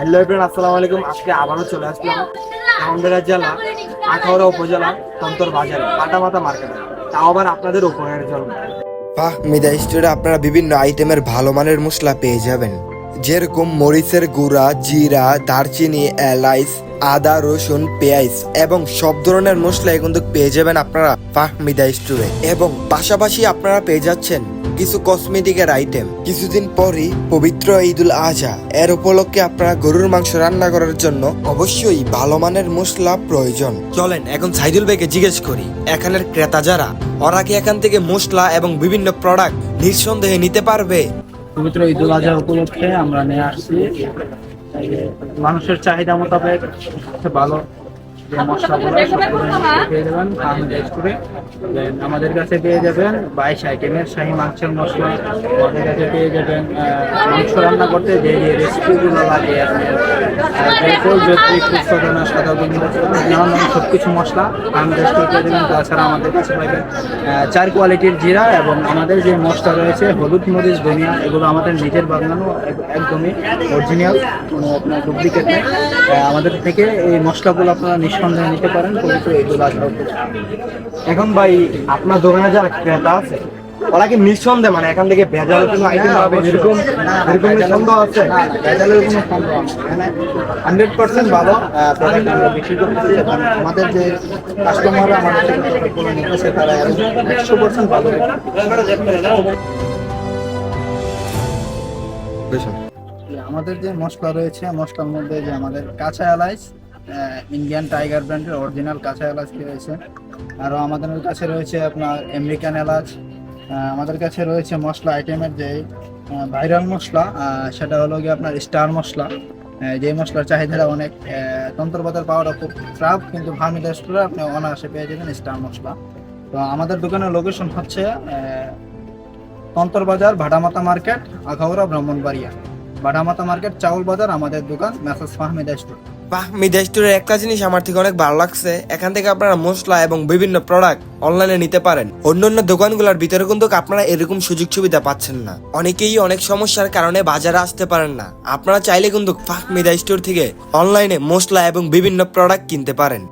Hello everyone আসসালামু আলাইকুম। আজকে আবারও চলে আসলাম কাউন্ডারা জেলা আখাউড়া উপজেলা তন্তর বাজারে পাটামাতা মার্কেটে। তাও আবার আপনাদের উপকারের জন্য। বাহ, মিদা স্টোরে আপনারা বিভিন্ন আইটেমের ভালো মানের মশলা পেয়ে যাবেন। যেরকম মরিচের গুঁড়া, জিরা, দারচিনি, এলাইচ, আদা, রসুন, পেঁয়াজ এবং সব ধরনের মশলা কিন্তু পেয়ে যাবেন আপনারা। ফাহমিদা স্টোরে। এবং পাশাপাশি আপনারা পেয়ে যাচ্ছেন কিছু কসমেটিকের আইটেম কিছুদিন পরই পবিত্র ঈদুল আজহা। এর উপলক্ষে আপনারা গরুর মাংস রান্না করার জন্য অবশ্যই ভালো মানের মশলা প্রয়োজন। চলেন, এখন সাইদুল ভাইকে জিজ্ঞেস করি, এখানের ক্রেতা যারা, ওরা কি এখান থেকে মশলা এবং বিভিন্ন প্রোডাক্ট নিঃসন্দেহে নিতে পারবে? পবিত্র ঈদুল আজহা উপলক্ষে আমরা নিয়ে আসছি। মানুষের চাহিদা মোতাবেক ভালো যে মশলাগুলো সবগুলো পেয়ে যাবেন ফার্ম আমাদের কাছে পেয়ে যাবেন বাইশ আইটেমের শাহী মাংসের মশলা। আমাদের কাছে পেয়ে যাবেন মাংস রান্না করতে যে যে রেসিপিগুলো লাগে আপনার বেকল জয়ত্রী ফুসনা সাদা গোবিন্দ নানান সব কিছু মশলা ফার্ম রেস্টোর পেয়ে যাবেন। তাছাড়া আমাদের কাছে আহ, চার কোয়ালিটির জিরা এবং আমাদের যে মশলা রয়েছে হলুদ মরিচ ধনিয়া এগুলো আমাদের নিজের বানানো এক- একদমই অরিজিনাল কোনো আপনার ডুপ্লিকেট নেই। আমাদের থেকে এই মশলাগুলো আপনারা নিঃসন্দেহে নিতে পারেন পবিত্র ঈদুল এখন ভাই আপনার দোকানে যারা ক্রেতা আছে ওরা কি নিঃসন্দেহে মানে এখান থেকে ভেজাল কোনো আইটেম পাবে? এরকম এরকম সন্দেহ আছে? ভেজালের কোনো সন্দেহ নেই। হান্ড্রেড পার্সেন্ট ভালো প্রোডাক্ট আমরা বিক্রি করতেছি। আমাদের যে কাস্টমাররা আমাদের থেকে প্রোডাক্টগুলো নিতেছে তারা একশো পার্সেন্ট ভালো আমাদের যে মশলা রয়েছে মশলার মধ্যে যে আমাদের কাঁচা এলাচ ইন্ডিয়ান টাইগার ব্র্যান্ডের অরিজিনাল কাঁচা এলাচ রয়েছে? আরও আমাদের কাছে রয়েছে আপনার আমেরিকান এলাচ আমাদের কাছে রয়েছে মশলা আইটেমের যে ভাইরাল মশলা সেটা হলো গিয়ে আপনার স্টার মশলা। যে মশলার চাহিদাটা অনেক তন্ত্রপাতার পাওয়াটা খুব খারাপ কিন্তু ভার্মি রেস্টোরে আপনি অনায়াসে পেয়ে যাবেন স্টার মশলা। তো আমাদের দোকানের লোকেশন হচ্ছে আহ, তন্তরবাজার ভাটামাতা মার্কেট আখাউড়া ব্রাহ্মণবাড়িয়া। ভাটামাতা মার্কেট, চাউল বাজার, আমাদের দোকান মেসাজ ফাহমিদা স্টোর বাহ মিদা স্টোরের একটা জিনিস আমার থেকে অনেক ভালো লাগছে, এখান থেকে আপনারা মশলা এবং বিভিন্ন প্রোডাক্ট অনলাইনে নিতে পারেন। অন্যান্য দোকানগুলোর ভিতরে কিন্তু আপনারা এরকম সুযোগ সুবিধা পাচ্ছেন না। অনেকেই অনেক সমস্যার কারণে বাজারে আসতে পারেন না। আপনারা চাইলে কিন্তু ফাহ মিদা স্টোর থেকে অনলাইনে মশলা এবং বিভিন্ন প্রোডাক্ট কিনতে পারেন।